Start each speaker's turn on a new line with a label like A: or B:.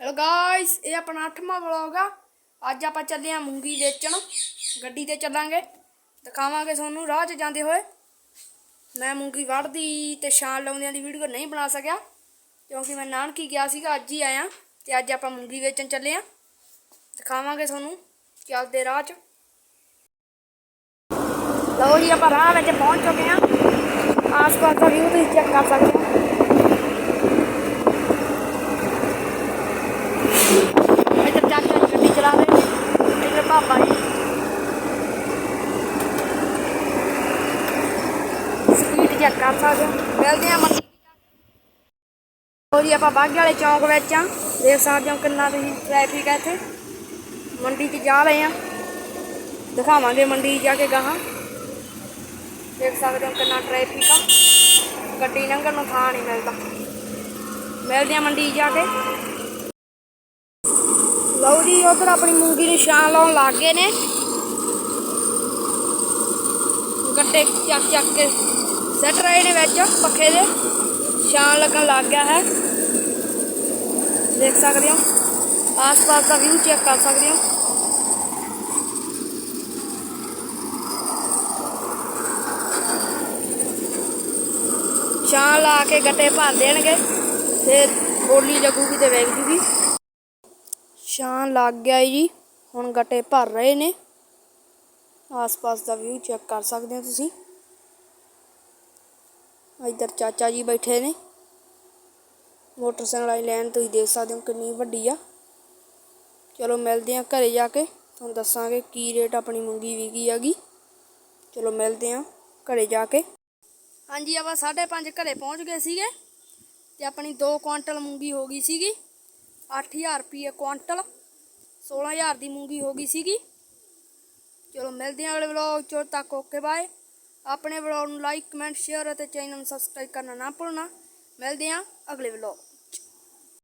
A: Hello guys ਇਹ ਆਪਣਾ 8ਵਾਂ vlog ਆ। ਅੱਜ ਆਪਾਂ ਚੱਲੇ ਆ ਮੂੰਗੀ ਵੇਚਣ। ਗੱਡੀ ਤੇ ਚੱਲਾਂਗੇ। ਦਿਖਾਵਾਂਗੇ ਤੁਹਾਨੂੰ ਰਾਹ 'ਚ ਜਾਂਦੇ ਹੋਏ। ਮੈਂ ਮੂੰਗੀ ਵੜਦੀ ਤੇ ਸ਼ਾਨ ਲਾਉਂਦਿਆਂ ਦੀ ਵੀਡੀਓ ਨਹੀਂ ਬਣਾ ਸਕਿਆ। ਕਿਉਂਕਿ ਮੈਂ ਨਾਨਕੀ ਗਿਆ ਸੀਗਾ, ਅੱਜ ਹੀ ਆਇਆ ਤੇ ਅੱਜ ਆਪਾਂ ਮੂੰਗੀ ਵੇਚਣ ਚੱਲੇ ਆ। ਦਿਖਾਵਾਂਗੇ ਤੁਹਾਨੂੰ ਚੱਲਦੇ ਰਾਹ 'ਚ। ਲਓ ਜੀ, ਆਪਾਂ ਰਾਹ ਵਿੱਚ ਪਹੁੰਚ ਚੁੱਕੇ ਆ। ਆਸ-ਪਾਸ ਦਾ ਵਿਊ ਤੁਸੀਂ ਚੈੱਕ ਕਰ ਸਕਦੇ ਹੋ ਇੱਧਰ ਚਾਚਾ ਜੀ ਗੱਡੀ ਚਲਾ ਰਹੇ ਨੇ ਜੀ। ਸਪੀਡ ਚੈੱਕ ਕਰ ਸਕਦੇ ਮਿਲਦੇ ਆ ਮੰਡੀ ਜੀ, ਆਪਾਂ ਬਾਗੇ ਵਾਲੇ ਚੌਂਕ ਵਿੱਚ ਆ ਦੇਖ ਸਕਦੇ ਹੋ ਕਿੰਨਾ ਤੁਸੀਂ ਟ੍ਰੈਫਿਕ ਹੈ ਇੱਥੇ। ਮੰਡੀ 'ਚ ਜਾ ਰਹੇ ਆ ਦਿਖਾਵਾਂਗੇ ਮੰਡੀ 'ਚ ਜਾ ਕੇ ਗਾਹਾਂ। ਦੇਖ ਸਕਦੇ ਹੋ ਕਿੰਨਾ ਟ੍ਰੈਫਿਕ ਆ। ਗੱਡੀ ਲੰਘਣ ਨੂੰ ਥਾਂ ਨਹੀਂ ਮਿਲਦਾ। ਮਿਲਦੇ ਆ ਮੰਡੀ 'ਚ ਜਾ ਕੇ। ਲਓ ਜੀ ਉਧਰ ਆਪਣੀ ਮੂੰਗੀ ਨੂੰ ਛਾਂ ਲਾਉਣ ਲੱਗ ਗਏ ਨੇ। ਗੱਡੇ ਚੱਕ ਚੱਕ ਕੇ ਸੱਟ ਰਹੇ ਨੇ ਵਿੱਚ, ਪੱਖੇ ਦੇ। ਛਾਂ ਲੱਗਣ ਲੱਗ ਗਿਆ ਹੈ। ਦੇਖ ਸਕਦੇ ਹੋ। ਆਸ-ਪਾਸ ਦਾ ਵਿਊ ਚੈੱਕ ਕਰ ਸਕਦੇ ਹੋ। ਛਾਂ ਲਾ ਕੇ ਗੱਟੇ ਭਰ ਦੇਣਗੇ ਤੇ ਬੋਲੀ ਲੱਗੂਗੀ ਤੇ ਵੇਚ ਜੂਗੀ ਛਾਂ ਲੱਗ ਗਿਆ ਜੀ। ਹੁਣ ਗੱਟੇ ਭਰ ਰਹੇ ਨੇ। ਆਸ-ਪਾਸ ਦਾ ਵਿਊ ਚੈੱਕ ਕਰ ਸਕਦੇ ਹੋ ਤੁਸੀਂ। ਇੱਧਰ ਚਾਚਾ ਜੀ ਬੈਠੇ ਨੇ। ਮੋਟਰਸਾਈਕਲ ਵਾਲੀ ਲਾਈਨ ਤੁਸੀਂ ਦੇਖ ਸਕਦੇ ਹੋ ਕਿੰਨੀ ਵੱਡੀ ਆ। ਚਲੋ ਮਿਲਦੇ ਆ ਘਰੇ ਜਾ ਕੇ। ਤੁਹਾਨੂੰ ਦੱਸਾਂਗੇ ਕੀ ਰੇਟ ਆਪਣੀ ਮੂੰਗੀ ਵਿਕੀ ਹੈਗੀ। ਚਲੋ ਮਿਲਦੇ ਆ ਘਰੇ ਜਾ ਕੇ। ਹਾਂਜੀ, ਆਪਾਂ 5:30 ਘਰੇ ਪਹੁੰਚ ਗਏ ਸੀਗੇ। ਤੇ ਆਪਣੀ 2 ਕੁਆਂਟਲ ਮੂੰਗੀ ਹੋ ਗਈ ਸੀਗੀ। 8000 ਰੁਪਏ ਕੁਆਂਟਲ 16000 ਦੀ ਮੂੰਗੀ ਹੋ ਗਈ ਸੀਗੀ। ਚਲੋ ਮਿਲਦੇ ਹਾਂ ਅਗਲੇ ਵਲੌਗ 'ਚੋਂ ਤੱਕ ਓਕੇ, ਬਾਏ। ਆਪਣੇ ਵਲੌਗ ਨੂੰ ਲਾਈਕ ਕਮੈਂਟ ਸ਼ੇਅਰ ਅਤੇ ਚੈਨਲ ਨੂੰ ਸਬਸਕ੍ਰਾਈਬ ਕਰਨਾ ਨਾ ਭੁੱਲਣਾ। ਮਿਲਦੇ ਹਾਂ ਅਗਲੇ ਵਲੌਗ